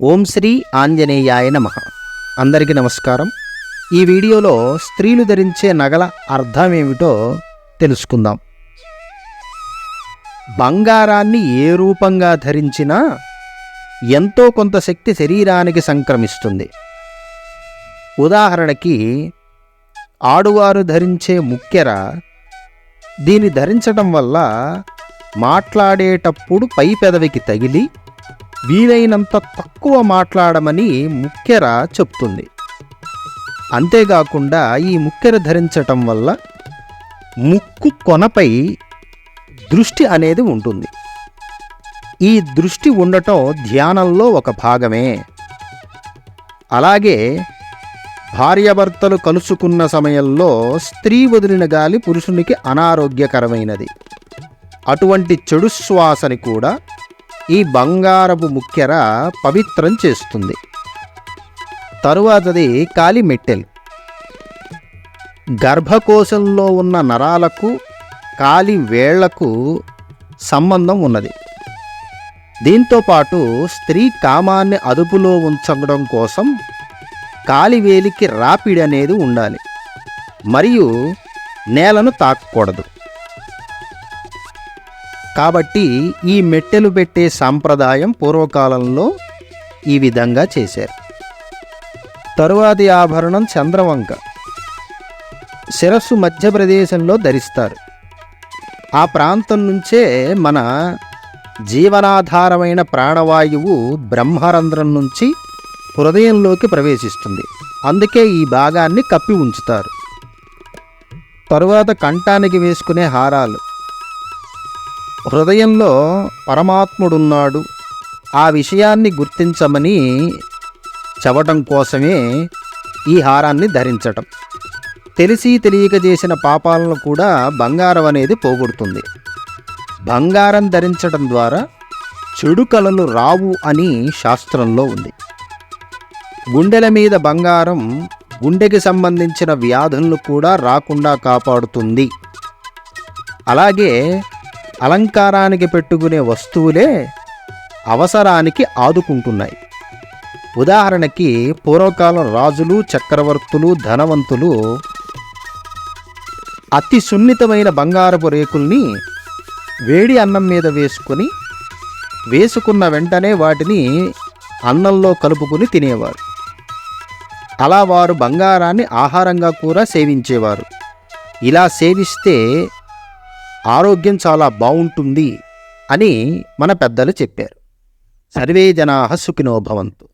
ఓం శ్రీ ఆంజనేయాయ నమ. అందరికీ నమస్కారం. ఈ వీడియోలో స్త్రీలు ధరించే నగల అర్థమేమిటో తెలుసుకుందాం. బంగారాన్ని ఏ రూపంగా ధరించినా ఎంతో కొంత శక్తి శరీరానికి సంక్రమిస్తుంది. ఉదాహరణకి ఆడువారు ధరించే ముక్కెర దీన్ని ధరించడం వల్ల మాట్లాడేటప్పుడు పై పెదవికి తగిలి వీలైనంత తక్కువ మాట్లాడమని ముక్కెర చెప్తుంది. అంతేకాకుండా ఈ ముక్కెర ధరించటం వల్ల ముక్కు కొనపై దృష్టి అనేది ఉంటుంది. ఈ దృష్టి ఉండటం ధ్యానంలో ఒక భాగమే. అలాగే భార్యాభర్తలు కలుసుకున్న సమయంలో స్త్రీ వదిలిన గాలి పురుషునికి అనారోగ్యకరమైనది. అటువంటి చెడు శ్వాసని కూడా ఈ బంగారపు ముఖ్యర పవిత్రం చేస్తుంది. తరువాతది కాలి మెట్టెలు. గర్భకోశంలో ఉన్న నరాలకు కాలి వేళ్ళకు సంబంధం ఉన్నది. దీంతో పాటు స్త్రీ కామాన్ని అదుపులో ఉంచడం కోసం కాలివేలికి రాపిడి అనేది ఉండాలి. మరియు నేలను తాకకూడదు. కాబట్టి ఈ మెట్టెలు పెట్టే సాంప్రదాయం పూర్వకాలంలో ఈ విధంగా చేశారు. తరువాతి ఆభరణం చంద్రవంక. శిరస్సు మధ్య ప్రదేశంలో ధరిస్తారు. ఆ ప్రాంతం నుంచే మన జీవనాధారమైన ప్రాణవాయువు బ్రహ్మరంధ్రం నుంచి హృదయంలోకి ప్రవేశిస్తుంది. అందుకే ఈ భాగాన్ని కప్పి ఉంచుతారు. తరువాత కంఠానికి వేసుకునే హారాలు. హృదయంలో పరమాత్ముడున్నాడు. ఆ విషయాన్ని గుర్తించమని చవటం కోసమే ఈ హారాన్ని ధరించటం. తెలిసి తెలియక చేసిన పాపాలను కూడా బంగారం అనేది పోగొడుతుంది. బంగారం ధరించడం ద్వారా చెడు కళలు రావు అని శాస్త్రంలో ఉంది. గుండెల మీద బంగారం గుండెకి సంబంధించిన వ్యాధులను కూడా రాకుండా కాపాడుతుంది. అలాగే అలంకారానికి పెట్టుకునే వస్తువులే అవసరానికి ఆదుకుంటున్నాయి. ఉదాహరణకి పూర్వకాలం రాజులు చక్రవర్తులు ధనవంతులు అతి సున్నితమైన బంగారపు రేకుల్ని వేడి అన్నం మీద వేసుకొని వేసుకున్న వెంటనే వాటిని అన్నంలో కలుపుకొని తినేవారు. అలా వారు బంగారాన్ని ఆహారంగా కూడా సేవించేవారు. ఇలా సేవిస్తే ఆరోగ్యం చాలా బాగుంటుంది అని మన పెద్దలు చెప్పారు. సర్వే జనా సుఖినో భవంతు.